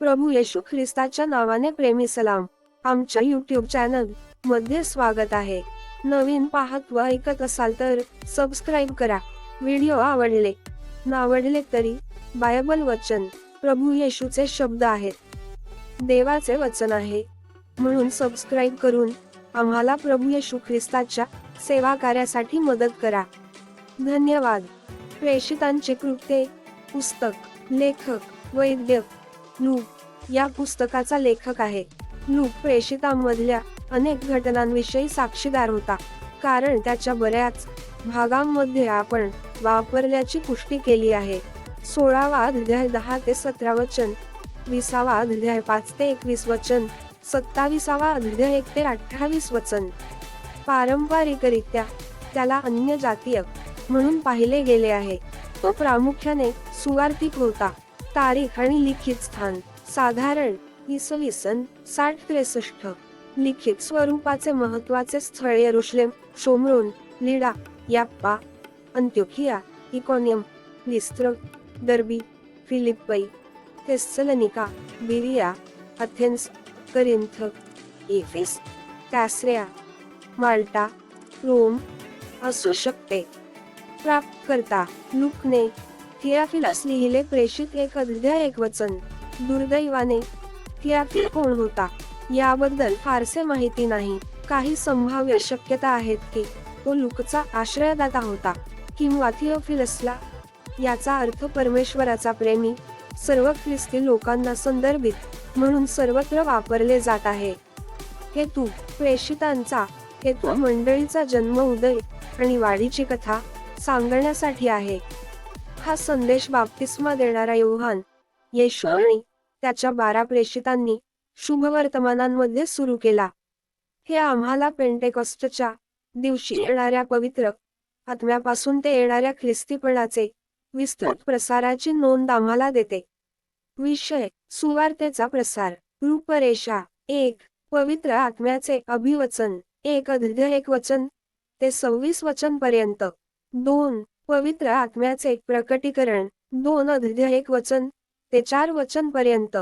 प्रभू येशू ख्रिस्ताच्या नावाने प्रेमी सलाम. आमच्या युट्यूब चॅनलमध्ये स्वागत आहे. नवीन पाहत व ऐकत असाल तर सबस्क्राईब करा. व्हिडिओ आवडले नावडले तरी बायबल वचन प्रभू येशूचे शब्द आहेत. देवाचे वचन आहे. म्हणून सबस्क्राईब करून आम्हाला प्रभू येशू ख्रिस्ताच्या सेवा कार्यासाठी मदत करा. धन्यवाद. प्रेषितांचे कृत्ये पुस्तक लेखक वैद्यक नू या पुस्तकाचा लेखक आहे. नू प्रेषितांमधल्या अनेक घटनांविषयी साक्षीदार होता. कारण त्याच्या बऱ्याच भागांमध्ये आपण वापरल्याची पुष्टी केली आहे. सोळावा अध्याय दहा ते सतरा वचन विसावा अध्याय पाच ते एकवीस वचन सत्ताविसावा अध्याय एक ते अठ्ठावीस वचन. पारंपरिकरित्या त्याला अन्य जातीय म्हणून पाहिले गेले आहे. तो प्रामुख्याने सुवार्थिक होता. तारीख आणि लिखित स्थान. साधारण इसवी सन साठ त्रेसष्ट. लिखित स्वरूपाचे महत्त्वाचे स्थळ येरुशलेम Shomron लिडा याप्पा अंत्योखिया इकॉनियम लिस्त्र Derbe Philippi Thessalonica Berea Athens Corinth Ephesus Caesarea Malta Rome असू शकते. प्राप्तकर्ता लुकने थियाफिलास लिहिले प्रेषित एक अध्याय एक वचन. दुर्दैवाने थियाफिल कोण होता? याबद्दल फारसे माहिती नाही. काही संभाव्य शक्यता आहेत की तो लुकचा आश्रयदाता होता किंवा थिओफिलसला याचा अर्थ परमेश्वराचा प्रेमी सर्व ख्रिस्ती लोकांना संदर्भित म्हणून सर्वत्र वापरले जात आहे. हेतू प्रेषितांचा हेतू मंडळीचा जन्म उदय आणि वाढीची कथा सांगण्यासाठी आहे. हा संदेश बाप्तिस्मा देणारा योहान येशू आणि त्याच्या बारा प्रेषितांनी शुभवर्तमानांमध्ये सुरू केला. हे आम्हाला पेंटेकॉस्टच्या दिवशी येणाऱ्या पवित्र आत्म्यापासून ते येणाऱ्या ख्रिस्तीपणाचे विस्तृत प्रसाराची नोंद आम्हाला देते. विषय सुवार्तेचा प्रसार रूपरेषा एक पवित्र आत्म्याचे अभिवचन एक अध्याय एक वचन ते सव्वीस वचन पर्यंत दोन पवित्र आत्म्याचे प्रकटीकरण. दोन अध्याय एक वचन. ते चार वचन पर्यंत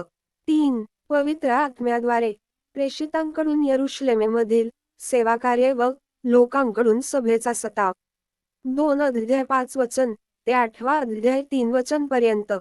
तीन पवित्र आत्म्याद्वारे. प्रेषितांकडून यरुश्लेमेमधील सेवा कार्य व लोकांकडून सभेचा सताप दोन अध्याय पाच वचन. ते आठवा अध्याय तीन वचन पर्यंत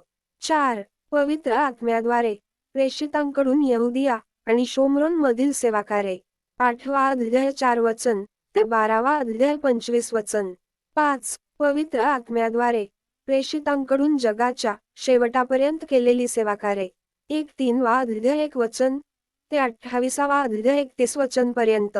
चार पवित्र आत्म्याद्वारे. प्रेषितांकडून यहुदिया आणि शोमरोन मधील सेवा कार्य आठवा अध्याय चार वचन. ते बारावा अध्याय पंचवीस वचन. पाच पवित्र आत्म्याद्वारे प्रेषितांकडून जगाच्या शेवटापर्यंत केलेली सेवा कार्य. एक तीन वा अध्याय एक वचन ते अठ्ठावीसावा अध्याय एकतीस वचन पर्यंत